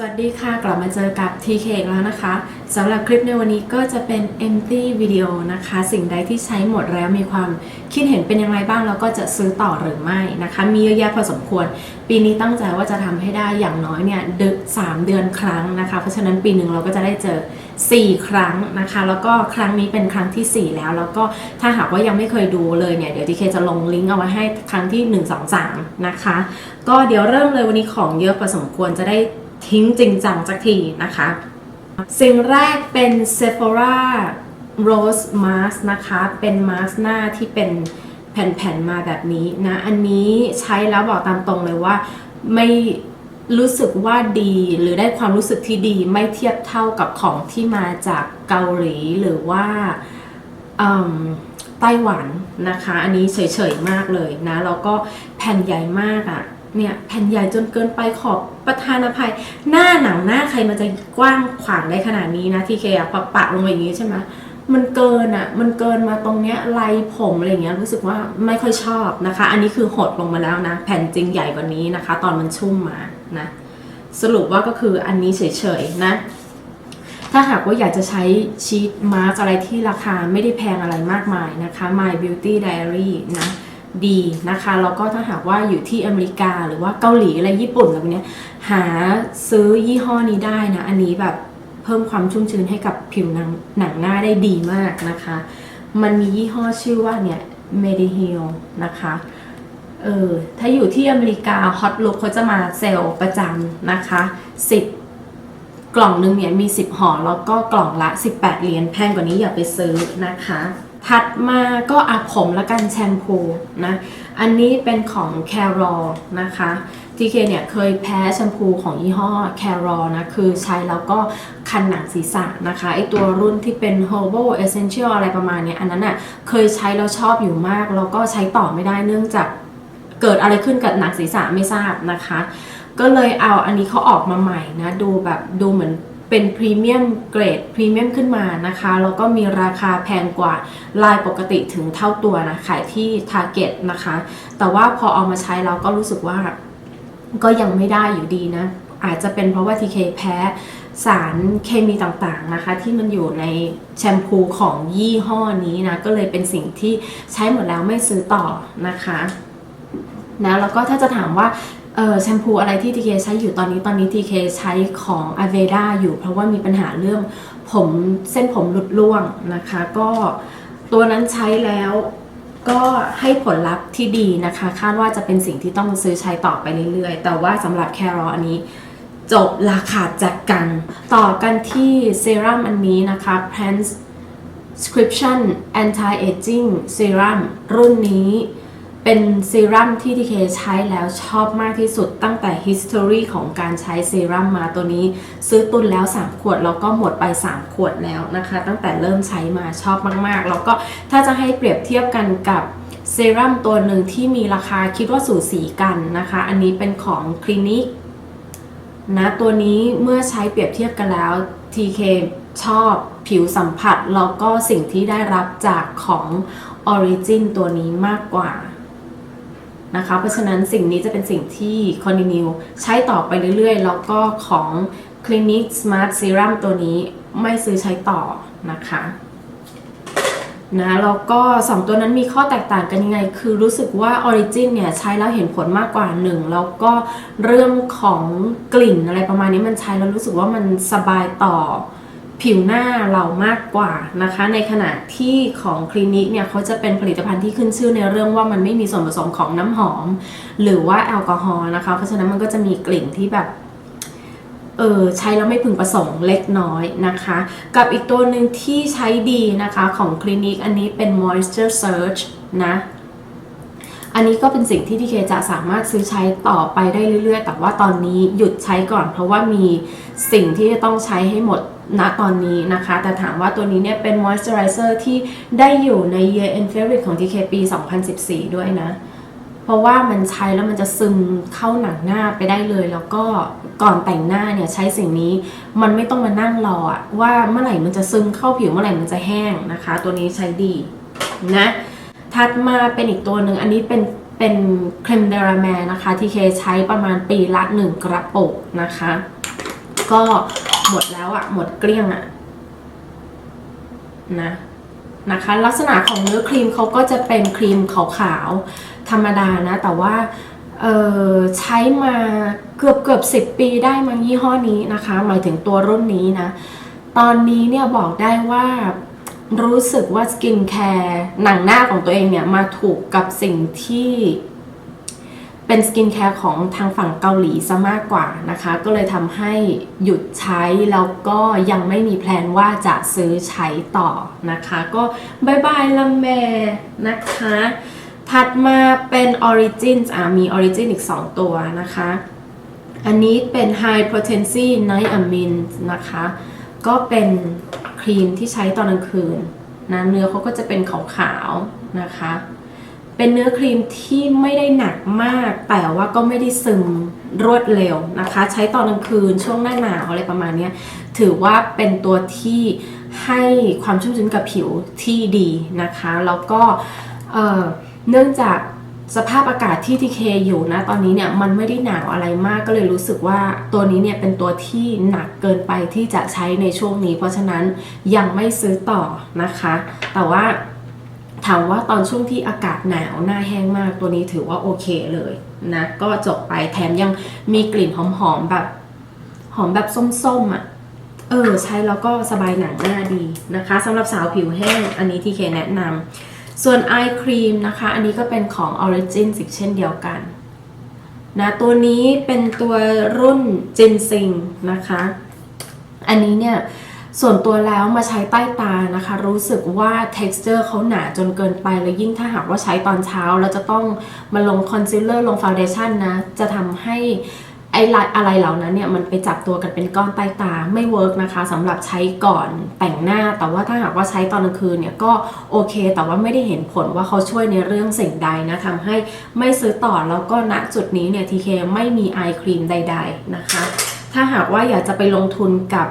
สวัสดีค่ะ กลับมาเจอกับ TK แล้วนะคะสำหรับคลิปในวันนี้ก็จะเป็น empty video นะคะ สิ่งใดที่ใช้หมดแล้วมีความคิดเห็นเป็นยังไงบ้าง แล้วก็จะซื้อต่อหรือไม่นะคะ มีเยอะแยะพอสมควร ปีนี้ตั้งใจว่าจะทำให้ได้อย่างน้อยเนี่ยดือนสามเดือนครั้งนะคะ เพราะฉะนั้นปีหนึ่งเราก็จะได้เจอ 4 ครั้งนะคะ แล้วก็ครั้งนี้เป็นครั้งทีสี่ 4 แล้ว แล้วก็ถ้าหากว่ายังไม่เคยดูเลยเนี่ยเดี๋ยว TK จะลงลิงก์เอาไว้ให้ครั้งที่ 1 2 3 นะคะ ก็เดี๋ยวเริ่มเลยวันนี้ของเยอะพอสมควรจะได้ ทิ้งจริงจังสักทีนะคะ สิ่งแรกเป็น Sephora Rose Mask นะคะ เป็นมาสก์หน้าที่เป็นแผ่นๆ มาแบบนี้นะ อันนี้ใช้แล้วบอกตามตรงเลยว่าไม่รู้สึกว่าดีหรือได้ความรู้สึกที่ดีไม่เทียบเท่ากับของที่มาจากเกาหลีหรือว่าไต้หวันนะคะ อันนี้เฉยๆมากเลยนะ แล้วก็แผ่นใหญ่มากอะ่ะ เนี่ยแผ่นใหญ่จนเกินไปขอบประธานอภัย หน้าหนังหน้าใครมันจะกว้างขวางได้ขนาดนี้นะทีเคอะปะปะลงไปอย่างนี้ใช่ไหมมันเกินอะมันเกินมาตรงเนี้ยลายผมอะไรเงี้ยรู้สึกว่าไม่ค่อยชอบนะคะ อันนี้คือหดลงมาแล้วนะ แผ่นจริงใหญ่กว่านี้นะคะ ตอนมันชุ่มมานะ สรุปว่าก็คืออันนี้เฉยๆนะถ้าหากว่าอยากจะใช้ชีทมาร์กอะไรที่ราคาไม่ได้แพงอะไรมากมายนะคะ My Beauty Diary นะ ดีนะคะแล้วก็ถ้าหากว่าอยู่ที่อเมริกาหรือว่าเกาหลีอะไรญี่ปุ่นอะไรเนี้ยหาซื้อยี่ห้อนี้ได้นะ อันนี้แบบเพิ่มความชุ่มชื้นให้กับผิวหนังหนังหน้าได้ดีมากนะคะ มันมียี่ห้อชื่อว่าเนี่ย Mediheal นะคะเออถ้าอยู่ที่อเมริกา Hot Look เขาจะมาเซลล์ประจำนะคะ 10 กล่องหนึงเนี่ยมี 10ห่อแล้วก็กล่องละ 18 เหรียญแพงกว่านี้อย่าไปซื้อนะคะ ถัดมาก็อาผมละกันแชมพูนะ อันนี้เป็นของ c a r o l นะคะทีเคเนี่ยเคยแพ้แชมพูของยี่ห้อ c a r o l นะ คือใช้แล้วก็คันหนังศีรษะนะคะ ไอตัวรุ่นที่เป็น Herbal Essential อะไรประมาณนี้อันนั้นอะเคยใช้แล้วชอบอยู่มาก แล้วก็ใช้ต่อไม่ได้เนื่องจากเกิดอะไรขึ้นกับหนังศีรษะไม่ทราบนะคะ ก็เลยเอาอันนี้เขาออกมาใหม่นะ ดูแบบดูเหมือน เป็นพรีเมียมเกรดพรีเมียมขึ้นมานะคะ แล้วก็มีราคาแพงกว่าลายปกติถึงเท่าตัวนะ ขายที่ Target นะคะ แต่ว่าพอเอามาใช้เราก็รู้สึกว่าก็ยังไม่ได้อยู่ดีนะ อาจจะเป็นเพราะว่า TK แพ้สารเคมีต่างๆนะคะ ที่มันอยู่ในแชมพูของยี่ห้อนี้นะ ก็เลยเป็นสิ่งที่ใช้หมดแล้วไม่ซื้อต่อนะคะนะแล้วก็ถ้าจะถามว่า เออแชมพูอะไรที่ TK ใช้อยู่ตอนนี้ตอนนี้ TK ใช้ของ Aveda อยู่ เพราะว่ามีปัญหาเรื่องผมเส้นผมหลุดร่วงนะคะ ก็ตัวนั้นใช้แล้วก็ให้ผลลัพธ์ที่ดีนะคะ คาดว่าจะเป็นสิ่งที่ต้องซื้อใช้ต่อไปเรื่อยๆ แต่ว่าสำหรับแครออันนี้จบราคาจากกัน ต่อกันที่เซรั่มอันนี้นะคะ Prince Scription Anti-Aging Serum รุ่นนี้ เป็นเซรั่มที่ TK ใช้แล้วชอบมากที่สุดตั้งแต่ history ของการใช้เซรั่มมาตัวนี้ ซื้อตุนแล้ว 3 ขวดแล้วก็หมดไป 3 ขวดแล้วนะคะ ตั้งแต่เริ่มใช้มาชอบมากๆ แล้วก็ถ้าจะให้เปรียบเทียบกันกับเซรั่มตัวหนึ่งที่มีราคาคิดว่าสูสีกันนะคะ อันนี้เป็นของคลินิกนะตัวนี้เมื่อใช้เปรียบเทียบกันแล้ว TK ชอบผิวสัมผัสแล้วก็สิ่งที่ได้รับจากของ Origin ตัวนี้มากกว่า นะคะ เพราะฉะนั้นสิ่งนี้จะเป็นสิ่งที่ continue ใช้ต่อไปเรื่อยๆ แล้วก็ของ Clinic Smart Serum ตัวนี้ไม่ซื้อใช้ต่อนะคะนะแล้วก็ 2 ตัวนั้นมีข้อแตกต่างกันยังไง คือรู้สึกว่า Origin เนี่ยใช้แล้วเห็นผลมากกว่า 1 แล้วก็เรื่องของกลิ่นอะไรประมาณนี้มันใช้แล้วรู้สึกว่ามันสบายต่อ ผิวหน้าเรามากกว่านะคะ ในขณะที่ของคลินิกเนี่ยเขาจะเป็นผลิตภัณฑ์ที่ขึ้นชื่อในเรื่องว่ามันไม่มีส่วนผสมของน้ำหอม หรือว่าแอลกอฮอล์นะคะ เพราะฉะนั้นมันก็จะมีกลิ่นที่แบบเออใช้แล้วไม่พึงประสงค์เล็กน้อยนะคะ กับอีกตัวหนึ่งที่ใช้ดีนะคะของคลินิกอันนี้เป็น moisture surge นะอันนี้ก็เป็นสิ่งที่ทีเคจะสามารถซื้อใช้ต่อไปได้เรื่อยๆ แต่ว่าตอนนี้หยุดใช้ก่อนเพราะว่ามีสิ่งที่จะต้องใช้ให้หมด ณตอนนี้นะคะ แต่ถามว่าตัวนี้เนี่ยเป็น moisturizer ที่ได้อยู่ใน year end favorite ของ TK ปี 2014 ด้วยนะ เพราะว่ามันใช้แล้วมันจะซึมเข้าหนังหน้าไปได้เลย แล้วก็ก่อนแต่งหน้าเนี่ยใช้สิ่งนี้มันไม่ต้องมานั่งรอว่าเมื่อไหร่มันจะซึมเข้าผิวเมื่อไหร่มันจะแห้งนะคะ ตัวนี้ใช้ดีนะถัดมาเป็นอีกตัวหนึ่งอันนี้เป็นเป็นครมเดราแมนะคะที่เคใช้ประมาณปีละ 1 กระปุกนะคะ ก็ หมดแล้วอะหมดเกลี้ยงอะนะนะคะ ลักษณะของเนื้อครีมเขาก็จะเป็นครีมขาวๆธรรมดานะ แต่ว่าเออใช้มาเกือบเกือบสิบปีได้มั้งยี่ห้อนี้นะคะ หมายถึงตัวรุ่นนี้นะ ตอนนี้เนี่ยบอกได้ว่ารู้สึกว่าสกินแคร์หนังหน้าของตัวเองเนี่ยมาถูกกับสิ่งที่ เป็นสกินแคร์ของทางฝั่งเกาหลีซะมากกว่านะคะ ก็เลยทำให้หยุดใช้ แล้วก็ยังไม่มีแพลนว่าจะซื้อใช้ต่อนะคะ ก็บายบายละแม่นะคะ ถัดมาเป็น Origins อะมี Origin อีก 2 ตัวนะคะ อันนี้เป็น High Potency Night Amine นะคะ ก็เป็นครีมที่ใช้ตอนกลางคืนนะเนื้อเขาก็จะเป็นขาวๆนะคะ เป็นเนื้อครีมที่ไม่ได้หนักมาก แต่ว่าก็ไม่ได้ซึมรวดเร็วนะคะ ใช้ตอนกลางคืนช่วงหน้าหนาวอะไรประมาณนี้ถือว่าเป็นตัวที่ให้ความชุ่มชื้นกับผิวที่ดีนะคะ แล้วก็เเนื่องจากสภาพอากาศที่ทีเคอยู่นะตอนนี้เนี่ยมันไม่ได้หนาวอะไรมากก็เลยรู้สึกว่าตัวนี้เนี่ยเป็นตัวที่หนักเกินไปที่จะใช้ในช่วงนี้ เพราะฉะนั้นยังไม่ซื้อต่อนะคะ แต่ว่า ถามว่าตอนช่วงที่อากาศหนาวหน้าแห้งมากตัวนี้ถือว่าโอเคเลยนะก็จบไปแถมยังมีกลิ่นหอมๆแบบหอมแบบส้มๆอะเออใช้แล้วก็สบายหนังหน้าดีนะคะสำหรับสาวผิวแห้งอันนี้ที่เคแนะนำส่วนไอครีมนะคะ อันนี้ก็เป็นของ Origin อีกเช่นเดียวกันนะตัวนี้เป็นตัวรุ่นจินซิงนะคะ อันนี้เนี่ย ส่วนตัวแล้วมาใช้ใต้ตานะคะ รู้สึกว่า texture เขาหนาจนเกินไปแล้วยิ่งถ้าหากว่าใช้ตอนเช้า แล้วจะต้องมาลงคอนซีลเลอร์ลงฟาวเดชั่นนะ จะทำให้ไอ้อะไรเหล่านั้นเนี่ยมันไปจับตัวกันเป็นก้อนใต้ตาไม่เวิร์กนะคะสำหรับใช้ก่อนแต่งหน้า แต่ว่าถ้าหากว่าใช้ตอนกลางคืนเนี่ยก็โอเค แต่ว่าไม่ได้เห็นผลว่าเขาช่วยในเรื่องสิ่งใดนะทำให้ไม่ซื้อต่อแล้วก็ณจุดนี้เนี่ยทีเคไม่มีไอครีมใด ๆนะคะ ถ้าหากว่าอยากจะไปลงทุนกับ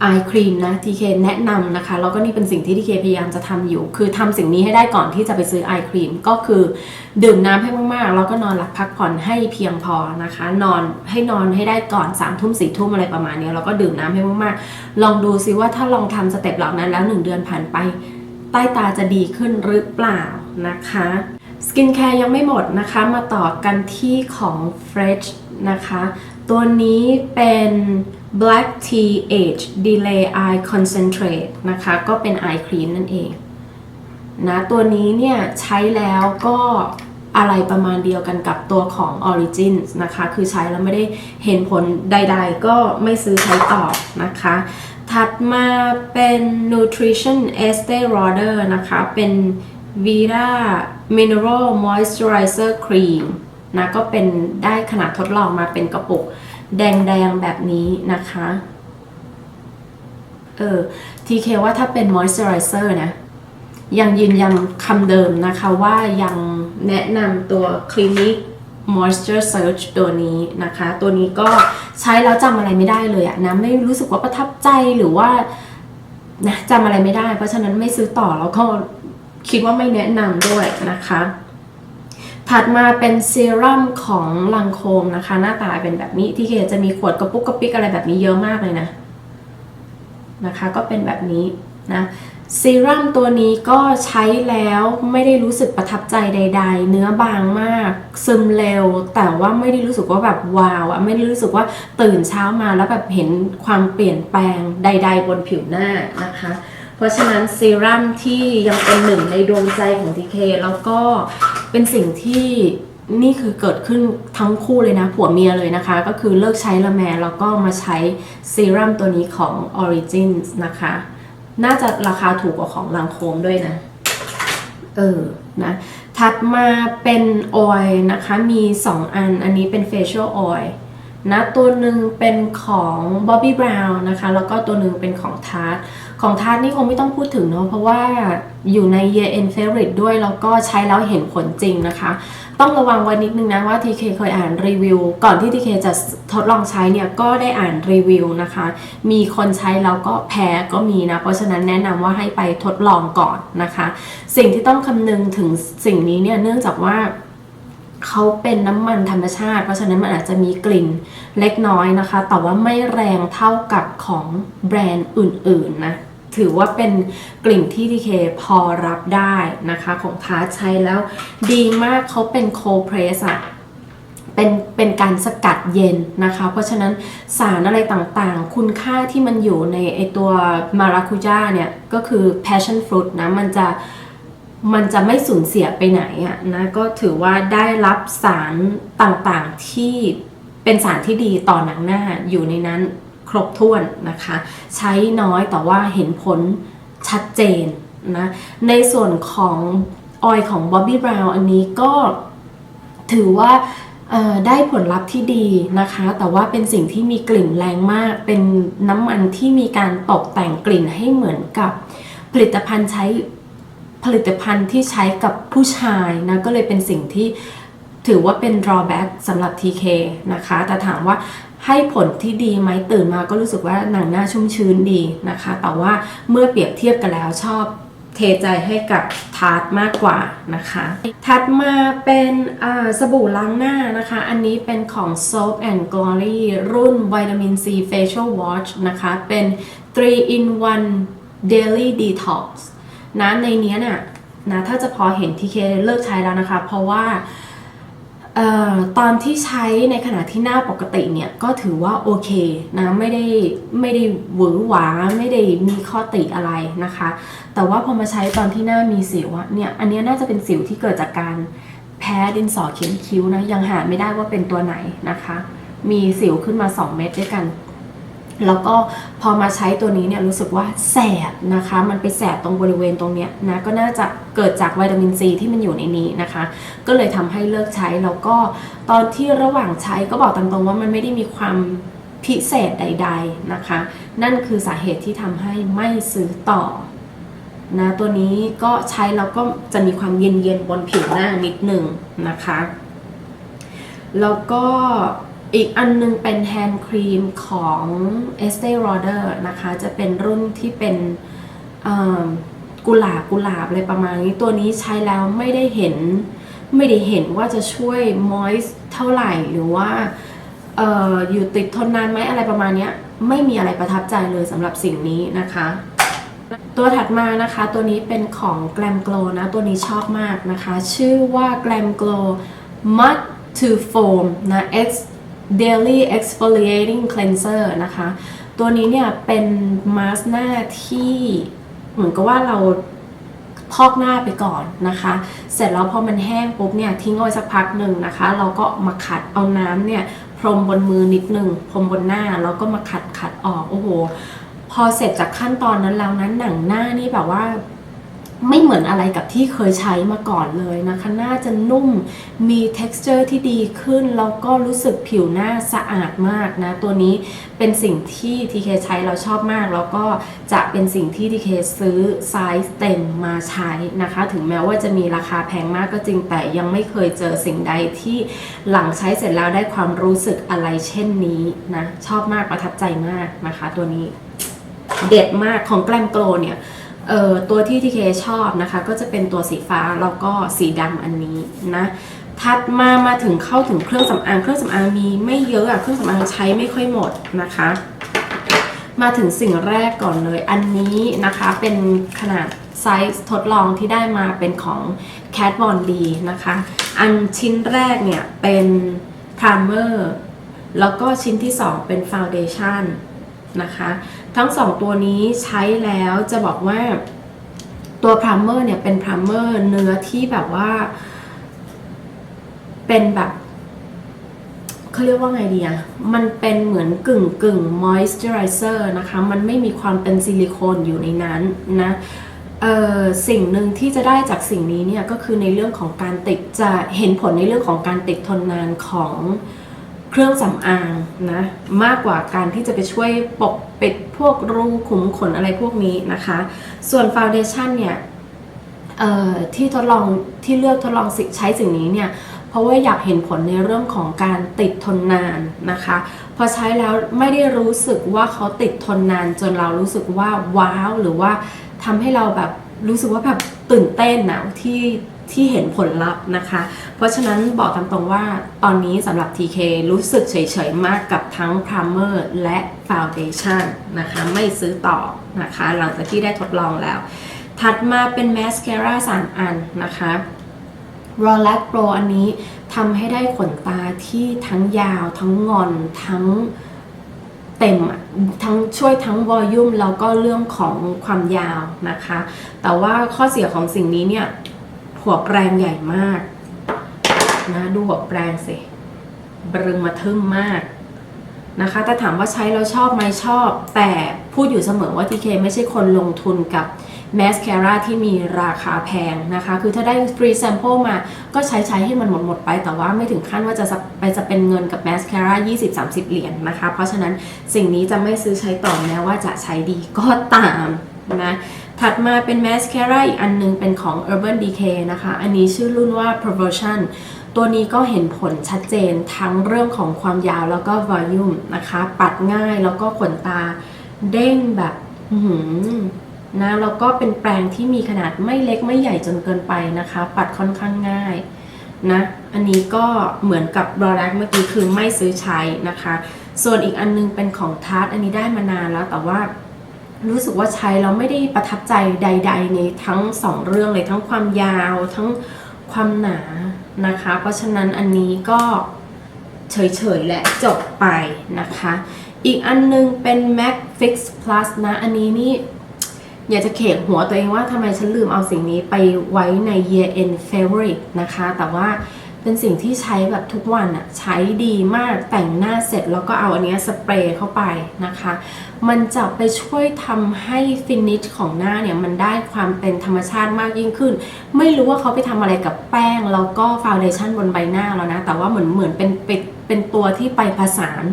ไอครีมนะทีเคแนะนำนะคะแล้วก็นี่เป็นสิ่งที่ทีเคพยายามจะทำอยู่ คือทำสิ่งนี้ให้ได้ก่อนที่จะไปซื้อไอครีมก็คือดื่มน้ำให้มากๆ แล้วก็นอนหลับพักผ่อนให้เพียงพอนะคะ นอนให้นอนให้ได้ก่อน3ามทุ่มสี่ทุ่มอะไรประมาณนี้แล้วก็ดื่มน้ำให้มากๆ ลองดูซิว่าถ้าลองทำสเต็ปเหล่านั้นแล้ว 1 เดือนผ่านไป ใต้ตาจะดีขึ้นหรือเปล่านะคะสกินแคร์ยังไม่หมดนะคะมาต่อกันที่ของ Fresh นะคะ ตัวนี้เป็น Black Tea Age Delay Eye Concentrate นะคะ ก็เป็น Eye Cream นั่นเองนะตัวนี้เนี่ยใช้แล้วก็อะไรประมาณเดียวกันกับตัวของ Origin นะคะ คือใช้แล้วไม่ได้เห็นผลใดๆ ก็ไม่ซื้อใช้ต่อนะคะ ถัดมาเป็น Nutrition Estee Lauder นะคะ เป็น Vita Mineral Moisturizer Cream นะก็เป็นได้ขนาดทดลองมาเป็นกระปุก แดงๆแบบนี้นะคะ เออ TK ว่าถ้าเป็น Moisturizer นะ ยังยืนยันคำเดิมนะคะว่ายังแนะนำตัว Clinic Moisture Search ตัวนี้นะคะ ตัวนี้ก็ใช้แล้วจำอะไรไม่ได้เลยอะนะไม่รู้สึกว่าประทับใจหรือว่านะจำอะไรไม่ได้ เพราะฉะนั้นไม่ซื้อต่อแล้วก็คิดว่าไม่แนะนำด้วยนะคะ ถัดมาเป็นเซรั่มของลังโคมนะคะ หน้าตาเป็นแบบนี้ที่เคจะมีขวดกระปุกกระปิกอะไรแบบนี้เยอะมากเลยนะนะคะ ก็เป็นแบบนี้นะเซรั่มตัวนี้ก็ใช้แล้วไม่ได้รู้สึกประทับใจใด ๆ เนื้อบางมาก ซึมเร็ว แต่ว่าไม่ได้รู้สึกว่าแบบว้าวอะไม่ได้รู้สึกว่าตื่นเช้ามาแล้วแบบเห็นความเปลี่ยนแปลงใด ๆ บนผิวหน้านะคะเพราะฉะนั้นเซรั่มที่ยังเป็นหนึ่งในดวงใจของทีเคแล้วก็ เป็นสิ่งที่นี่คือเกิดขึ้นทั้งคู่เลยนะผัวเมียเลยนะคะ ก็คือเลิกใช้ละแมแล้วก็มาใช้เซรั่มตัวนี้ของ Origins นะคะ น่าจะราคาถูกกว่าของลังโคมด้วยนะ เออนะถัดมาเป็นออยนะคะมี 2 อัน อันนี้เป็น facial oil นะตัวหนึ่งเป็นของ Bobbi Brown นะคะ แล้วก็ตัวหนึ่งเป็นของ Tarte ของ Tarte นี่คงไม่ต้องพูดถึงเนาะเพราะว่าอยู่ใน year end favorite ด้วย แล้วก็ใช้แล้วเห็นผลจริงนะคะ ต้องระวังไว้นิดนึงนะว่า TK เคยอ่านรีวิว ก่อนที่ TK จะทดลองใช้เนี่ยก็ได้อ่านรีวิวนะคะ มีคนใช้แล้วก็แพ้ก็มีนะ เพราะฉะนั้นแนะนำว่าให้ไปทดลองก่อนนะคะ สิ่งที่ต้องคำนึงถึงสิ่งนี้เนี่ยเนื่องจากว่า เขาเป็นน้ำมันธรรมชาติ เพราะฉะนั้นมันอาจจะมีกลิ่นเล็กน้อยนะคะ แต่ว่าไม่แรงเท่ากับของแบรนด์อื่นๆนะถือว่าเป็นกลิ่นที่ทีเคพอรับได้นะคะ ของพาร์ทใช้แล้วดีมากเขาเป็นโคเพรสอะเป็นเป็นการสกัดเย็นนะคะ เพราะฉะนั้นสารอะไรต่างๆ คุณค่าที่มันอยู่ในไอตัวมาราคูจ้าเนี่ย ก็คือ passion fruit นะ มันจะ มันจะไม่สูญเสียไปไหนอะนะก็ถือว่าได้รับสารต่างๆที่เป็นสารที่ดีต่อหนังหน้าอยู่ในนั้นครบถ้วนนะคะ ใช้น้อยแต่ว่าเห็นผลชัดเจนนะในส่วนของออยของ Bobbi Brown อันนี้ก็ถือว่าได้ผลลัพธ์ที่ดีนะคะ แต่ว่าเป็นสิ่งที่มีกลิ่นแรงมาก เป็นน้ำมันที่มีการตกแต่งกลิ่นให้เหมือนกับผลิตภัณฑ์ใช้ ผลิตภัณฑ์ที่ใช้กับผู้ชายนะก็เลยเป็นสิ่งที่ถือว่าเป็น drawback สำหรับ TK นะคะ แต่ถามว่าให้ผลที่ดีไหมตื่นมาก็รู้สึกว่าหนังหน้าชุ่มชื้นดีนะคะ แต่ว่าเมื่อเปรียบเทียบกันแล้วชอบเทใจให้กับทาร์ตมากกว่านะคะ ถัดมาเป็นสบู่ล้างหน้านะคะ อันนี้เป็นของ Soap and Glory รุ่น Vitamin C Facial Wash นะคะ เป็น 3 in 1 Daily Detox นะในเนี้ยน่ะนะถ้าจะพอเห็นทีเคเลิกใช้แล้วนะคะ เพราะว่าออตอนที่ใช้ในขณะที่หน้าปกติเนี่ยก็ถือว่าโอเคนะไม่ได้ไม่ได้หวือหวาไม่ได้มีข้อติอะไรนะคะ แต่ว่าพอมาใช้ตอนที่หน้ามีสิวอะเนี่ยอันนี้น่าจะเป็นสิวที่เกิดจากการแพ้ดินสอเขียนคิ้วนะยังหาไม่ได้ว่าเป็นตัวไหนนะคะ มีสิวขึ้นมา 2 เม็ดด้วยกัน แล้วก็พอมาใช้ตัวนี้เนี่ยรู้สึกว่าแสบนะคะ มันไปแสบตรงบริเวณตรงเนี้ยนะก็น่าจะเกิดจากวิตามินซีที่มันอยู่ในนี้นะคะ ก็เลยทำให้เลิกใช้แล้วก็ตอนที่ระหว่างใช้ก็บอกตามตรงว่ามันไม่ได้มีความพิเศษใด ๆนะคะ นั่นคือสาเหตุที่ทำให้ไม่ซื้อต่อนะตัวนี้ก็ใช้แล้วก็จะมีความเย็นๆบนผิวหน้านิดหนึ่งนะคะ แล้วก็ อีกอันนึงเป็นแฮนด์ครีมของ Estee Lauder นะคะ จะเป็นรุ่นที่เป็นกุหลาบกุหลาบอะไรประมาณนี้ ตัวนี้ใช้แล้วไม่ได้เห็น ไม่ได้เห็นว่าจะช่วยมอยส์เท่าไหร่หรือว่าอออยู่ติดทนนานไหมอะไรประมาณนี้ไม่มีอะไรประทับใจเลยสำหรับสิ่งนี้นะคะ ตัวถัดมานะคะตัวนี้เป็นของ Glam Glow นะ ตัวนี้ชอบมากนะคะ ชื่อว่า Glam Glow Mud to Foam นะ X Daily Exfoliating Cleanser นะคะ ตัวนี้เนี่ยเป็นมาสก์หน้าที่เหมือนกับว่าเราพอกหน้าไปก่อนนะคะ เสร็จแล้วพอมันแห้งปุ๊บเนี่ยทิ้งเอาไว้สักพักหนึ่งนะคะ เราก็มาขัดเอาน้ำเนี่ยพรมบนมือนิดนึงพรมบนหน้าแล้วก็มาขัดขัดออกโอ้โหพอเสร็จจากขั้นตอนนั้นแล้วนั้นหนังหน้านี่แบบว่า ไม่เหมือนอะไรกับที่เคยใช้มาก่อนเลยนะคะหน้าจะนุ่มมี texture ที่ดีขึ้น แล้วก็รู้สึกผิวหน้าสะอาดมากนะ ตัวนี้เป็นสิ่งที่ TK ใช้เราชอบมาก แล้วก็จะเป็นสิ่งที่ TK ซื้อไซส์เต็มมาใช้นะคะ ถึงแม้ว่าจะมีราคาแพงมากก็จริงแต่ยังไม่เคยเจอสิ่งใดที่หลังใช้เสร็จแล้วได้ความรู้สึกอะไรเช่นนี้นะ ชอบมากประทับใจมากนะคะ ตัวนี้เด็ดมากของแกลมโกลเนี่ย เอ่อตัวที่ทีเคชอบนะคะ ก็จะเป็นตัวสีฟ้าแล้วก็สีดำอันนี้นะถัดมามาถึงเข้าถึงเครื่องสำอางเครื่องสำอางมีไม่เยอะอะเครื่องสำอางใช้ไม่ค่อยหมดนะคะ มาถึงสิ่งแรกก่อนเลย อันนี้นะคะเป็นขนาดไซส์ทดลองที่ได้มาเป็นของ Cat Von D นะคะ อันชิ้นแรกเนี่ยเป็น primer แล้วก็ชิ้นที่ 2 เป็น foundation นะคะ ทั้งสองตัวนี้ใช้แล้วจะบอกว่าตัวพรามเมอร์เนี่ยเป็นพรามเมอร์เนื้อที่แบบว่า เป็นแบบเขาเรียกว่าไงดีอะมันเป็นเหมือนกึ่งกึ่งมอยส์เจอไรเซอร์นะคะ มันไม่มีความเป็นซิลิโคนอยู่ในนั้นนะสิ่งหนึ่งที่จะได้จากสิ่งนี้เนี่ยก็คือในเรื่องของการติดจะเห็นผลในเรื่องของการติดทนนานของ เครื่องสำอางนะมากกว่าการที่จะไปช่วยปกปิดพวกรูขุมขนอะไรพวกนี้นะคะ ส่วนฟาวเดชั่นเนี่ยที่ทดลองที่เลือกทดลองใช้สิ่งนี้เนี่ยเพราะว่าอยากเห็นผลในเรื่องของการติดทนนานนะคะ พอใช้แล้วไม่ได้รู้สึกว่าเขาติดทนนาน จนเรารู้สึกว่าว้าวหรือว่าทำให้เราแบบรู้สึกว่าแบบตื่นเต้นนะที่ ที่เห็นผลลัพธ์นะคะ เพราะฉะนั้นบอกตามตรงว่าตอนนี้สำหรับ TK รู้สึกเฉยๆมากกับทั้ง primer และ foundation นะคะไม่ซื้อต่อนะคะ หลังจากที่ได้ทดลองแล้ว ถัดมาเป็น mascara 3 อันนะคะ r o l a c Pro อันนี้ทำให้ได้ขนตาที่ทั้งยาว ทั้งงอนทั้งเต็มทั้งช่วยทั้งวอลลุ่มแล้วก็เรื่องของความยาวนะคะ แต่ว่าข้อเสียของสิ่งนี้เนี่ย หัวแปรงใหญ่มากนะดูหัวแปรงสิบรึงมาทึ่งมากนะคะแต่ถามว่าใช้แล้วชอบไหมชอบ แต่พูดอยู่เสมอว่าทีเคไม่ใช่คนลงทุนกับแมสแคราที่มีราคาแพงนะคะ คือถ้าได้ฟรีแซมเปิลมาก็ใช้ใช้ให้มันหมดหมดไป แต่ว่าไม่ถึงขั้นว่าจะไปจะเป็นเงินกับแมสแครา20-30 เหรียญนนะคะ เพราะฉะนั้นสิ่งนี้จะไม่ซื้อใช้ต่อแม้ว่าจะใช้ดีก็ตามนะ ถัดมาเป็น mascara อีกอันนึงเป็นของ Urban Decay นะคะ อันนี้ชื่อรุ่นว่า Proportion ตัวนี้ก็เห็นผลชัดเจนทั้งเรื่องของความยาวแล้วก็ volume นะคะ ปัดง่ายแล้วก็ขนตาเด้งแบบหือนะแล้วก็เป็นแปรงที่มีขนาดไม่เล็กไม่ใหญ่จนเกินไปนะคะ ปัดค่อนข้างง่ายนะอันนี้ก็เหมือนกับ r o l a c เมื่อกี้คือไม่ซื้อใช้นะคะ ส่วนอีกอันนึงเป็นของทาร์ตอันนี้ได้มานานแล้วแต่ว่า รู้สึกว่าใช้แล้วไม่ได้ประทับใจใด ๆ ในทั้งสองเรื่องเลยทั้งความยาวทั้งความหนานะคะ เพราะฉะนั้นอันนี้ก็เฉยๆและจบไปนะคะ อีกอันนึงเป็น Mac Fix Plus นะ อันนี้นี่อยากจะเขกหัวตัวเองว่าทำไมฉันลืมเอาสิ่งนี้ไปไว้ใน year end favorite นะคะ แต่ว่า เป็นสิ่งที่ใช้แบบทุกวันอะใช้ดีมากแต่งหน้าเสร็จแล้วก็เอาอันนี้สเปรย์เข้าไปนะคะ มันจะไปช่วยทำให้ฟินิชของหน้าเนี่ยมันได้ความเป็นธรรมชาติมากยิ่งขึ้น ไม่รู้ว่าเขาไปทำอะไรกับแป้งแล้วก็ฟาวเดชั่นบนใบหน้าแล้วนะ แต่ว่าเหมือนเหมือนเป็นเป็นเป็นตัวที่ไปผสาน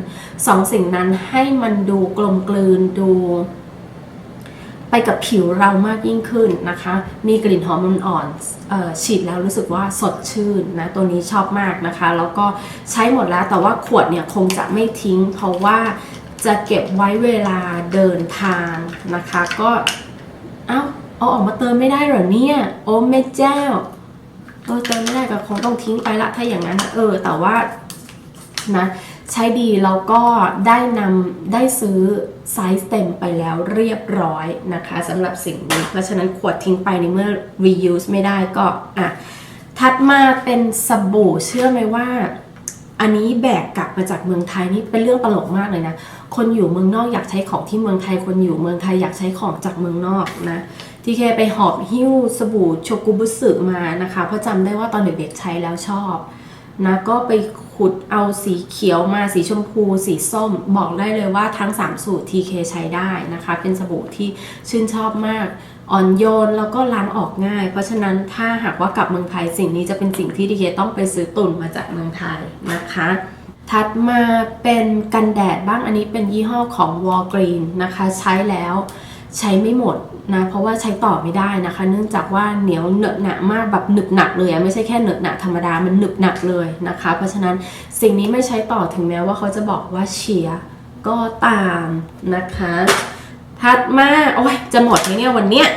สองสิ่งนั้นให้มันดูกลมกลืนดู ไปกับผิวเรามากยิ่งขึ้นนะคะ มีกลิ่นหอมอ่อนๆเอ่อฉีดแล้วรู้สึกว่าสดชื่นนะ ตัวนี้ชอบมากนะคะ แล้วก็ใช้หมดแล้วแต่ว่าขวดเนี่ยคงจะไม่ทิ้ง เพราะว่าจะเก็บไว้เวลาเดินทางนะคะ ก็ เอ้าเอาออกมาเติมไม่ได้เหรอเนี่ย โอ้แม่เจ้าเออเติมไม่ได้ก็คงต้องทิ้งไปละถ้าอย่างนั้น เออ แต่ว่านะ ใช้ดีแล้วก็ได้นำได้ซื้อไซส์เต็มไปแล้วเรียบร้อยนะคะสำหรับสิ่งนี้ เพราะฉะนั้นขวดทิ้งไปในเมื่อ reuse ไม่ได้ก็อะถัดมาเป็นสบู่เชื่อไหมว่า อันนี้แบกกลับมาจากเมืองไทยนี่เป็นเรื่องตลกมากเลยนะ คนอยู่เมืองนอกอยากใช้ของที่เมืองไทย คนอยู่เมืองไทยอยากใช้ของจากเมืองนอกนะทีเคไปหอบหิ้วสบู่โชกุบุสึมานะคะเพราะจำได้ว่าตอนเด็กๆใช้แล้วชอบ นะก็ไปขุดเอาสีเขียวมาสีชมพู สีส้ม บอกได้เลยว่าทั้ง 3 สูตร TK ใช้ได้นะคะ เป็นสบู่ที่ชื่นชอบมากอ่อนโยนแล้วก็ล้างออกง่าย เพราะฉะนั้นถ้าหากว่ากลับเมืองไทยสิ่งนี้จะเป็นสิ่งที่ TK ต้องไปซื้อตุนมาจากเมืองไทยนะคะ ถัดมาเป็นกันแดดบ้างอันนี้เป็นยี่ห้อของ Walgreen นะคะ ใช้แล้วใช้ไม่หมด นะเพราะว่าใช้ต่อไม่ได้นะคะ เนื่องจากว่าเหนียวเหนอะหนะมากแบบหนึบหนักเลยอะไม่ใช่แค่เหนอะหนะธรรมดามันหนึบหนักเลยนะคะ เพราะฉะนั้นสิ่งนี้ไม่ใช้ต่อถึงแม้ว่าเขาจะบอกว่าเชียร์ก็ตามนะคะถัดมาโอ้ยจะหมดไหมเนี่ยวันเนี้ย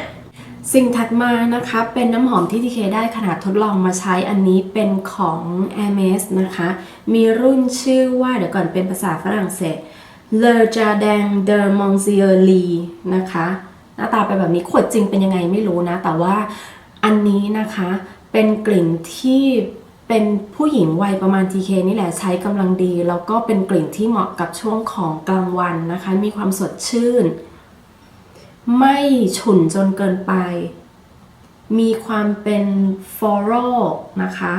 สิ่งถัดมานะคะเป็นน้ำหอมที่ทีเคได้ขนาดทดลองมาใช้อันนี้เป็นของ a m e s นะคะ มีรุ่นชื่อว่าเดี๋ยวก่อนเป็นภาษาฝรั่งเศส Le Jardin de Monsieur Lee นะคะ หน้าตาเป็นแบบนี้ขวดจริงเป็นยังไงไม่รู้นะ แต่ว่าอันนี้นะคะเป็นกลิ่นที่เป็นผู้หญิงวัยประมาณ TK นี่แหละใช้กำลังดี แล้วก็เป็นกลิ่นที่เหมาะกับช่วงของกลางวันนะคะ มีความสดชื่น ไม่ฉุนจนเกินไป มีความเป็นฟลอรัลนะคะ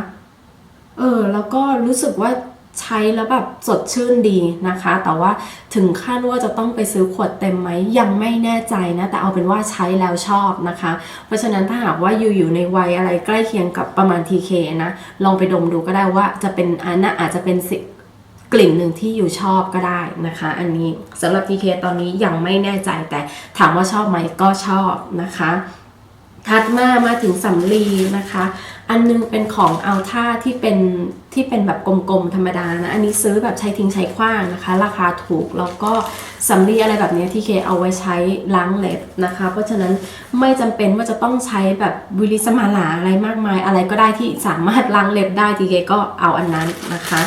เออ แล้วก็รู้สึกว่า ใช้แล้วแบบสดชื่นดีนะคะ แต่ว่าถึงขั้นว่าจะต้องไปซื้อขวดเต็มไหมยังไม่แน่ใจนะ แต่เอาเป็นว่าใช้แล้วชอบนะคะ เพราะฉะนั้นถ้าหากว่าอยู่อยู่ในวัยอะไรใกล้เคียงกับประมาณ TK นะ ลองไปดมดูก็ได้ว่าจะเป็นอันน่าอาจจะเป็นสิกลิ่นหนึ่งที่อยู่ชอบก็ได้นะคะ อันนี้สำหรับ TK ตอนนี้ยังไม่แน่ใจแต่ถามว่าชอบไหมก็ชอบนะคะ ถัดมามาถึงสำลีนะคะ อันนึงเป็นของอัลท่าที่เป็นที่เป็นแบบกลมๆธรรมดานะ อันนี้ซื้อแบบใช้ทิ้งใช้ขว้างนะคะ ราคาถูกแล้วก็สำลีอะไรแบบนี้ที่เคเอาไว้ใช้ล้างเล็บนะคะ เพราะฉะนั้นไม่จำเป็นว่าจะต้องใช้แบบวิลิสมาลาอะไรมากมายอะไรก็ได้ที่สามารถล้างเล็บได้ทีเคก็เอาอันนั้นนะคะ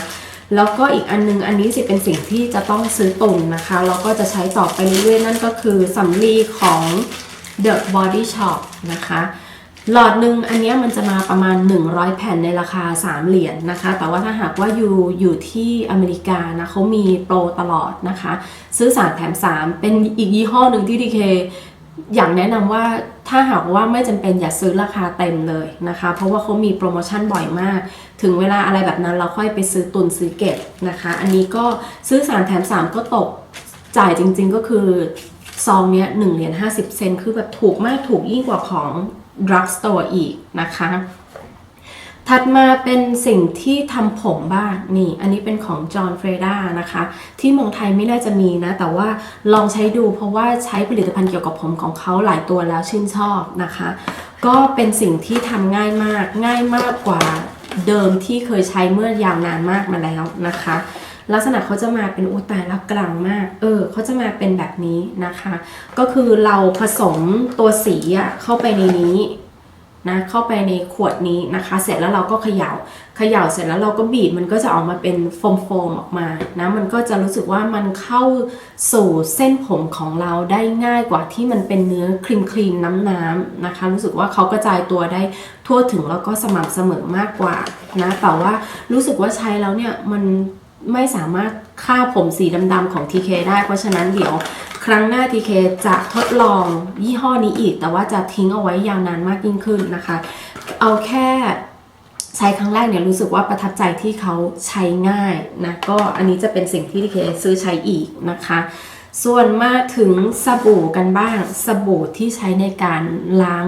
แล้วก็อีกอันนึงอันนี้สิเป็นสิ่งที่จะต้องซื้อตุนนะคะแล้วก็จะใช้ต่อไปเรื่อยๆนั่นก็คือสำลีของ The Body Shop นะคะ หลอดหนึ่งอันนี้มันจะมาประมาณ 100 แผ่นในราคา 3 เหรียญนนะคะ แต่ว่าถ้าหากว่าอยู่อยู่ที่อเมริกานะเขามีโปรตลอดนะคะ ซื้อ 3 แถม 3 เป็นอีกยี่ห้อหนึ่งที่ดีเคอยากแนะนำว่าถ้าหากว่าไม่จำเป็นอย่าซื้อราคาเต็มเลยนะคะ เพราะว่าเขามีโปรโมชั่นบ่อยมาก ถึงเวลาอะไรแบบนั้นเราค่อยไปซื้อตุนซื้อเก็บนะคะ อันนี้ก็ซื้อ3แถม 3 ก็ตกจ่ายจริงๆก็คือ ซองเนี้ย1เหรียญ50เซนคือแบบถูกมากถูกยิ่งกว่าของ drug store อีกนะคะ ถัดมาเป็นสิ่งที่ทำผมบ้างนี่ อันนี้เป็นของจอห์นเฟรด้านะคะ ที่เมืองไทยไม่น่าจะมีนะ แต่ว่าลองใช้ดูเพราะว่าใช้ผลิตภัณฑ์เกี่ยวกับผมของเขาหลายตัวแล้วชื่นชอบนะคะ ก็เป็นสิ่งที่ทำง่ายมากง่ายมากกว่าเดิมที่เคยใช้เมื่อยาวนานมากมาแล้วนะคะ ลักษณะเขาจะมาเป็นอุตายรับกลางมาก เออเขาจะมาเป็นแบบนี้นะคะ ก็คือเราผสมตัวสีอะเข้าไปในนี้นะเข้าไปในขวดนี้นะคะ เสร็จแล้วเราก็เขยา่าเขย่าเสร็จแล้วเราก็บีบมันก็จะออกมาเป็นโฟมโฟมๆออกมานะมันก็จะรู้สึกว่ามันเข้าสู่เส้นผมของเราได้ง่ายกว่าที่มันเป็นเนื้อครีมครีมน้ำน้ำๆนะคะ รู้สึกว่าเขากระจายตัวได้ทั่วถึงแล้วก็สม่ำเสมอมากกว่านะแต่ว่ารู้สึกว่าใช้แล้วเนี่ยมัน ไม่สามารถฆ่าผมสีดำๆของ TK ได้ เพราะฉะนั้นเดี๋ยวครั้งหน้า TK จะทดลองยี่ห้อนี้อีก แต่ว่าจะทิ้งเอาไว้ยาวนานมากยิ่งขึ้นนะคะ เอาแค่ใช้ครั้งแรกเนี่ยรู้สึกว่าประทับใจที่เขาใช้ง่ายนะก็อันนี้จะเป็นสิ่งที่ TK ซื้อใช้อีกนะคะ ส่วนมาถึงสบู่กันบ้าง สบู่ที่ใช้ในการล้าง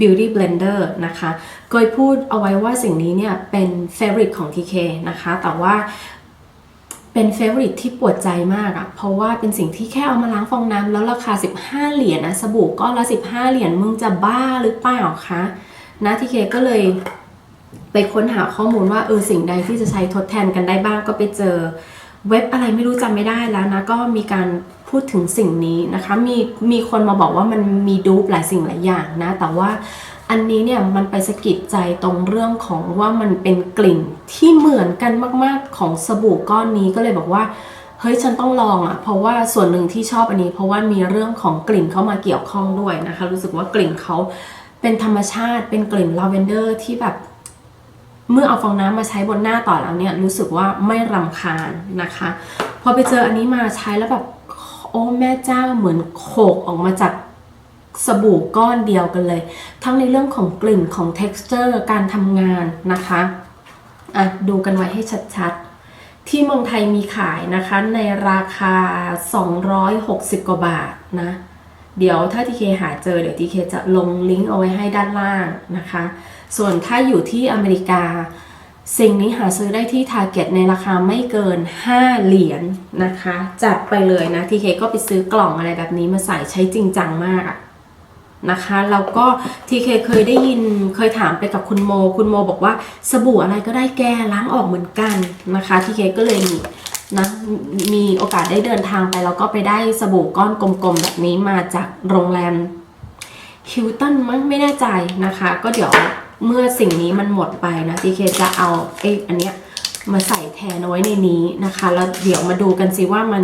beauty blender นะคะเคยพูดเอาไว้ว่าสิ่งนี้เนี่ยเป็น favorite ของ TK นะคะ แต่ว่า เป็น favorite ที่ปวดใจมากอะเพราะว่าเป็นสิ่งที่แค่เอามาล้างฟองน้ำแล้วราคา 15 เหรียญนะสบู่ก้อนละ 15 เหรียญมึงจะบ้าหรือเปล่าคะนะ TK ก็เลยไปค้นหาข้อมูลว่าเออสิ่งใดที่จะใช้ทดแทนกันได้บ้างก็ไปเจอเว็บอะไรไม่รู้จำไม่ได้แล้วนะ ก็มีการพูดถึงสิ่งนี้นะคะ มีมีคนมาบอกว่ามันมีดูปหลายสิ่งหลายอย่างนะ แต่ว่า อันนี้เนี่ยมันไปสะกิดใจตรงเรื่องของว่ามันเป็นกลิ่นที่เหมือนกันมาก ๆ ของสบู่ก้อนนี้ก็เลยบอกว่าเฮ้ยฉันต้องลองอะ่ะเพราะว่าส่วนหนึ่งที่ชอบอันนี้ เพราะว่ามีเรื่องของกลิ่นเข้ามาเกี่ยวข้องด้วยนะคะ รู้สึกว่ากลิ่นเขาเป็นธรรมชาติเป็นกลิ่นลาเวนเดอร์ที่แบบ เมื่อเอาฟองน้ำมาใช้บนหน้าต่อแล้วเนี่ยรู้สึกว่าไม่รำคาญนะคะ พอไปเจออันนี้มาใช้แล้วแบบโอ้แม่เจ้าเหมือนโขกออกมาจาก สบู่ก้อนเดียวกันเลย ทั้งในเรื่องของกลิ่นของ texture การทำงานนะคะอะดูกันไว้ให้ชัดๆ ที่เมืองไทยมีขายนะคะในราคา 260 กว่าบาทนะ เดี๋ยวถ้าทีเคหาเจอเดี๋ยวทีเคจะลงลิงก์เอาไว้ให้ด้านล่างนะคะ ส่วนถ้าอยู่ที่อเมริกา สิ่งนี้หาซื้อได้ที่ Target ในราคาไม่เกิน 5 เหรียญนนะคะ จัดไปเลยนะทีเคก็ไปซื้อกล่องอะไรแบบนี้มาใส่ใช้จริงจังมากอะ นะคะแล้วก็ทีเคเคยได้ยินเคยถามไปกับคุณโม คุณโมบอกว่าสบู่อะไรก็ได้แกล้างออกเหมือนกันนะคะทีเคก็เลยนะมีโอกาสได้เดินทางไปแล้วก็ไปได้สบู่ก้อนกลมๆแบบนี้มาจากโรงแรมฮิลตันมั้งไม่แน่ใจนะคะ ก็เดี๋ยวเมื่อสิ่งนี้มันหมดไปนะทีเคจะเอาไอ้อันเนี้ยมาใส่แทนเอาไว้ในนี้นะคะ แล้วเดี๋ยวมาดูกันสิว่ามัน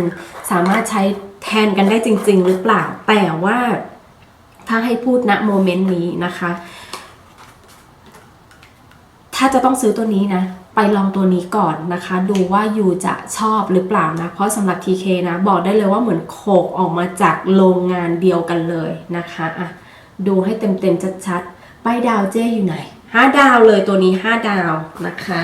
สามารถใช้แทนกันได้จริง ๆ หรือเปล่าแต่ว่า ถ้าให้พูดณโมเมนต์นี้นะคะ ถ้าจะต้องซื้อตัวนี้นะ ไปลองตัวนี้ก่อนนะคะ ดูว่ายูจะชอบหรือเปล่านะ เพราะสำหรับ TK นะ บอกได้เลยว่าเหมือนโขกออกมาจากโรงงานเดียวกันเลยนะคะอะดูให้เต็มๆชัดๆป้ายดาวเจ้อยู่ไหน5ดาวเลยตัวนี้5ดาวนะคะ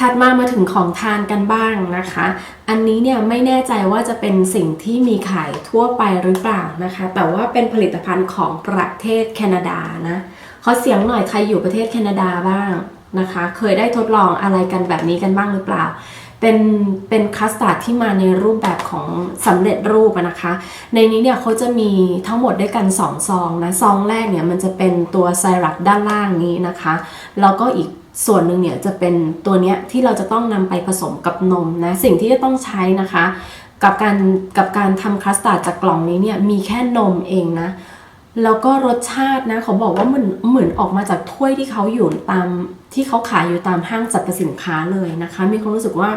ถัดมามาถึงของทานกันบ้างนะคะ อันนี้เนี่ยไม่แน่ใจว่าจะเป็นสิ่งที่มีขายทั่วไปหรือเปล่านะคะ แต่ว่าเป็นผลิตภัณฑ์ของประเทศแคนาดานะ ขอเสียงหน่อยใครอยู่ประเทศแคนาดาบ้างนะคะ เคยได้ทดลองอะไรกันแบบนี้กันบ้างหรือเปล่า เป็นเป็นคัสตาร์ดที่มาในรูปแบบของสำเร็จรูปนะคะ ในนี้เนี่ยเขาจะมีทั้งหมดด้วยกัน2ซองนะ ซองแรกเนี่ยมันจะเป็นตัวไซรัปด้านล่างนี้นะคะ แล้วก็อีก ส่วนหนึ่งเนี่ยจะเป็นตัวเนี้ยที่เราจะต้องนำไปผสมกับนมนะสิ่งที่จะต้องใช้นะคะ กับการกับการทำคัสตาร์ดจากกล่องนี้เนี่ยมีแค่นมเองนะแล้วก็รสชาตินะเขาบอกว่าเหมือนเหมือนออกมาจากถ้วยที่เขาอยู่ตามที่เขาขายอยู่ตามห้างสรรพสินค้าเลยนะคะ มีความรู้สึกว่า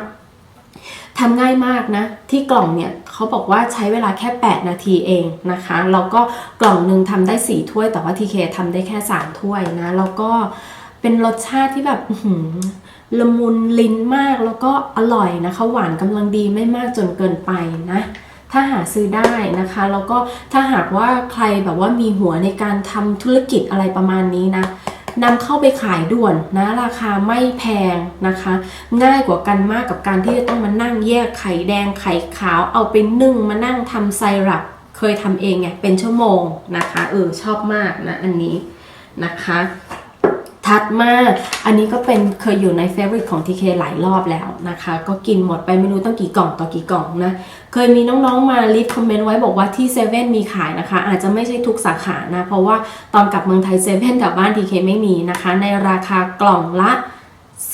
ทำง่ายมากนะ ที่กล่องเนี่ยเขาบอกว่าใช้เวลาแค่ 8 นาทีเองนะคะแล้วก็กล่องหนึ่งทำได้ 4 ถ้วย แต่ว่าทีเคทำได้แค่ 3 ถ้วยนะ แล้วก็ เป็นรสชาติที่แบบละมุนลิ้นมากแล้วก็อร่อยนะคะ หวานกำลังดีไม่มากจนเกินไปนะ ถ้าหาซื้อได้นะคะ แล้วก็ถ้าหากว่าใครแบบว่ามีหัวในการทำธุรกิจอะไรประมาณนี้นะนำเข้าไปขายด่วนนะ ราคาไม่แพงนะคะ ง่ายกว่ากันมากกับการที่จะต้องมานั่งแยกไข่แดงไข่ขาวเอาไปนึ่งมานั่งทำไซรัปเคยทำเองไงเป็นชั่วโมงนะคะเออชอบมากนะอันนี้นะคะ ถัดมาก อันนี้ก็เป็นเคยอยู่ในเฟ v o r i t e ของ TK หลายรอบแล้วนะคะ ก็กินหมดไปไม่รู้ตั้งกี่กล่องต่อกี่กล่องนะ เคยมีน้องๆมารีบคอมเมนต์ไว้บอกว่าที่เซเว่นมีขายนะคะ อาจจะไม่ใช่ทุกสาขานะ เพราะว่าตอนกลับเมืองไทยเซเว่นกับบ้าน TK ไม่มีนะคะ ในราคากล่องละ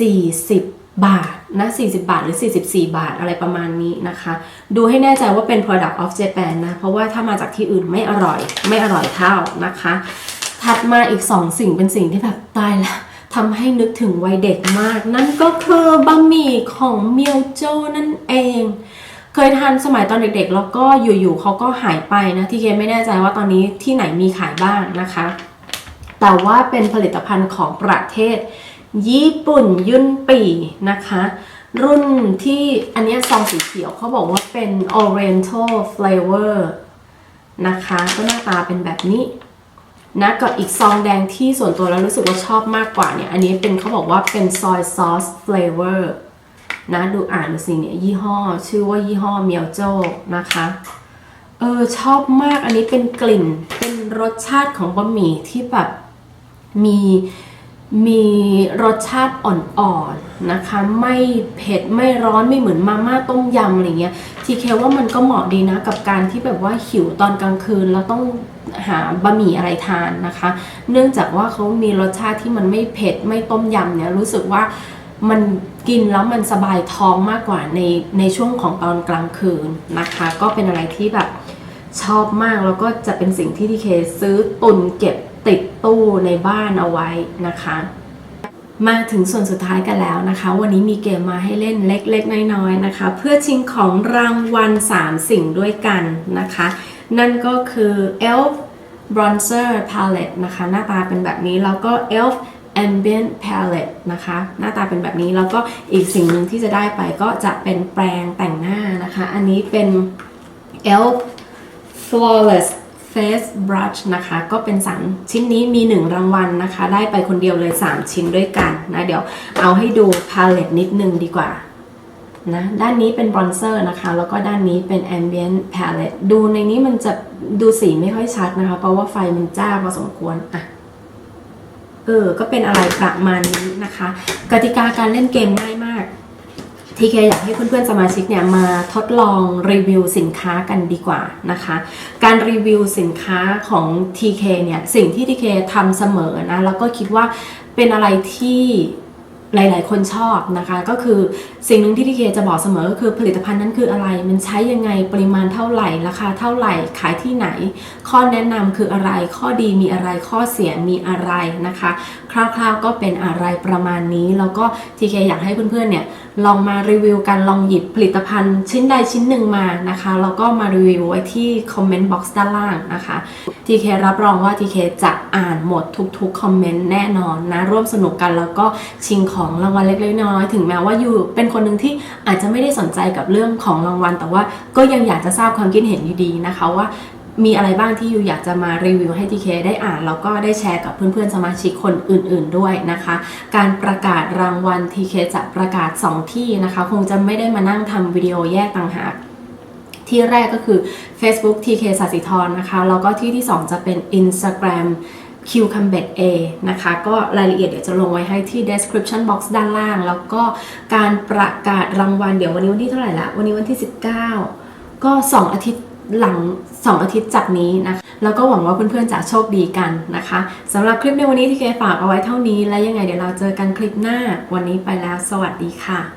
40บาทนะ40 บาทหรือ 44 บาทอะไรประมาณนี้นะคะ ดูให้แน่ใจว่าเป็น product of Japan นะ เพราะว่าถ้ามาจากที่อื่นไม่อร่อย ไม่อร่อยเท่านะคะ ถัดมาอีก2สิ่งเป็นสิ่งที่แบบตายล้วทำให้นึกถึงวัยเด็กมาก นั่นก็คือบะหมี่ของเมียวโจนั่นเอง เคยทานสมัยตอนเด็กๆ แล้วก็อยู่ๆเขาก็หายไปนะ ที่เคไม่แน่ใจว่าตอนนี้ที่ไหนมีขายบ้างนะคะ แต่ว่าเป็นผลิตภัณฑ์ของประเทศ ญี่ปุ่นยุนปีนะคะ รุ่นที่อันนี้ซองสีเขียวเขาบอกว่าเป็น Oriental Flavor นะคะ ก็หน้าตาเป็นแบบนี้ นะกับอีกซองแดงที่ส่วนตัวแล้วรู้สึกว่าชอบมากกว่าเนี่ย อันนี้เป็นเขาบอกว่าเป็นซอยซอสเฟลเวอร์นะดูอ่านดูสิเนี่ยยี่ห้อ ชื่อว่ายี่ห้อเมียวโจ้นะคะเออชอบมากอันนี้เป็นกลิ่นเป็นรสชาติของบะหมี่ที่แบบมี มีรสชาติอ่อนๆนะคะ ไม่เผ็ดไม่ร้อนไม่เหมือนมาม่าต้มยำอะไรเงี้ยทีเคว่ามันก็เหมาะดีนะกับการที่แบบว่าหิวตอนกลางคืนแล้วต้องหาบะหมี่อะไรทานนะคะ เนื่องจากว่าเขามีรสชาติที่มันไม่เผ็ดไม่ต้มยำเนี่ยรู้สึกว่ามันกินแล้วมันสบายท้องมากกว่าในในช่วงของตอนกลางคืนนะคะ ก็เป็นอะไรที่แบบชอบมากแล้วก็จะเป็นสิ่งที่ทีเคซื้อตุนเก็บ ติดตู้ในบ้านเอาไว้นะคะ มาถึงส่วนสุดท้ายกันแล้วนะคะ วันนี้มีเกมมาให้เล่นเล็กๆ น้อยๆนะคะ เพื่อชิงของรางวัล 3 สิ่งด้วยกันนะคะ นั่นก็คือ Elf Bronzer Palette นะคะ หน้าตาเป็นแบบนี้แล้วก็ Elf Ambient Palette นะคะ หน้าตาเป็นแบบนี้แล้วก็อีกสิ่งหนึ่งที่จะได้ไปก็จะเป็นแปรงแต่งหน้านะคะ อันนี้เป็น Elf flawless face brush นะคะ ก็เป็น3ชิ้นนี้มี 1 รางวัลนะคะ ได้ไปคนเดียวเลย 3 ชิ้นด้วยกันนะเดี๋ยวเอาให้ดู palette นิดนึงดีกว่านะด้านนี้เป็น bronzer นะคะ แล้วก็ด้านนี้เป็น ambient palette ดูในนี้มันจะดูสีไม่ค่อยชัดนะคะ เพราะว่าไฟมันจ้าพอสมควรอะเออ ก็เป็นอะไรประมาณนี้นะคะ กติกาการเล่นเกมง่าย ทีเคอยากให้เพื่อนๆสมาชิกเนี่ยมาทดลองรีวิวสินค้ากันดีกว่านะคะ การรีวิวสินค้าของ TK เนี่ยสิ่งที่ TK ทำเสมอนะแล้วก็คิดว่าเป็นอะไรที่หลาย ๆ คนชอบนะคะ ก็คือสิ่งหนึ่งที่ทีเคจะบอกเสมอก็คือผลิตภัณฑ์นั้นคืออะไร มันใช้ยังไงปริมาณเท่าไหร่ราคาเท่าไหร่ขายที่ไหน ข้อแนะนำคืออะไร ข้อดีมีอะไรข้อเสียมีอะไรนะคะ คร่าว ๆ ก็เป็นอะไรประมาณนี้ แล้วก็ทีเคอยากให้เพื่อน ๆ เนี่ย ลองมารีวิวกันลองหยิบผลิตภัณฑ์ชิ้นใดชิ้นหนึ่งมานะคะแล้วก็มารีวิวไว้ที่คอมเมนต์บ็อกซ์ด้านล่างนะคะทีเครับรองว่าทีเคจะอ่านหมดทุกๆคอมเมนต์แน่นอนนะร่วมสนุกกันแล้วก็ชิงของรางวัลเล็กๆน้อยๆถึงแม้ว่าอยู่เป็นคนหนึ่งที่อาจจะไม่ได้สนใจกับเรื่องของรางวัล แต่ว่าก็ยังอยากจะทราบความคิดเห็นดีๆนะคะว่า มีอะไรบ้างที่ยูอยากจะมารีวิวให้ทีเคได้อ่านแล้วก็ได้แชร์กับเพื่อนๆสมาชิกคนอื่น ๆด้วยนะคะ การประกาศรางวัลทีเคจะประกาศ 2 ที่นะคะ คงจะไม่ได้มานั่งทำวิดีโอแยกต่างหากที่แรกก็คือ Facebook TK สัสิธรนะคะ แล้วก็ที่ที่ 2 จะเป็น Instagram Q c o m b a t A นะคะ ก็รายละเอียดเดี๋ยวจะลงไว้ให้ที่ description box ด้านล่าง แล้วก็การประกาศรางวัลเดี๋ยววันนี้วันที่เท่าไหร่ละ วันนี้วันที่ 19 ก็ 2 อาทิตย์ หลัง 2 อาทิตย์จากนี้นะคะแล้วก็หวังว่าเพื่อนๆจะโชคดีกันนะคะสำหรับคลิปในวันนี้ที่เคฝากเอาไว้เท่านี้ และยังไงเดี๋ยวเราเจอกันคลิปหน้าวันนี้ไปแล้ว สวัสดีค่ะ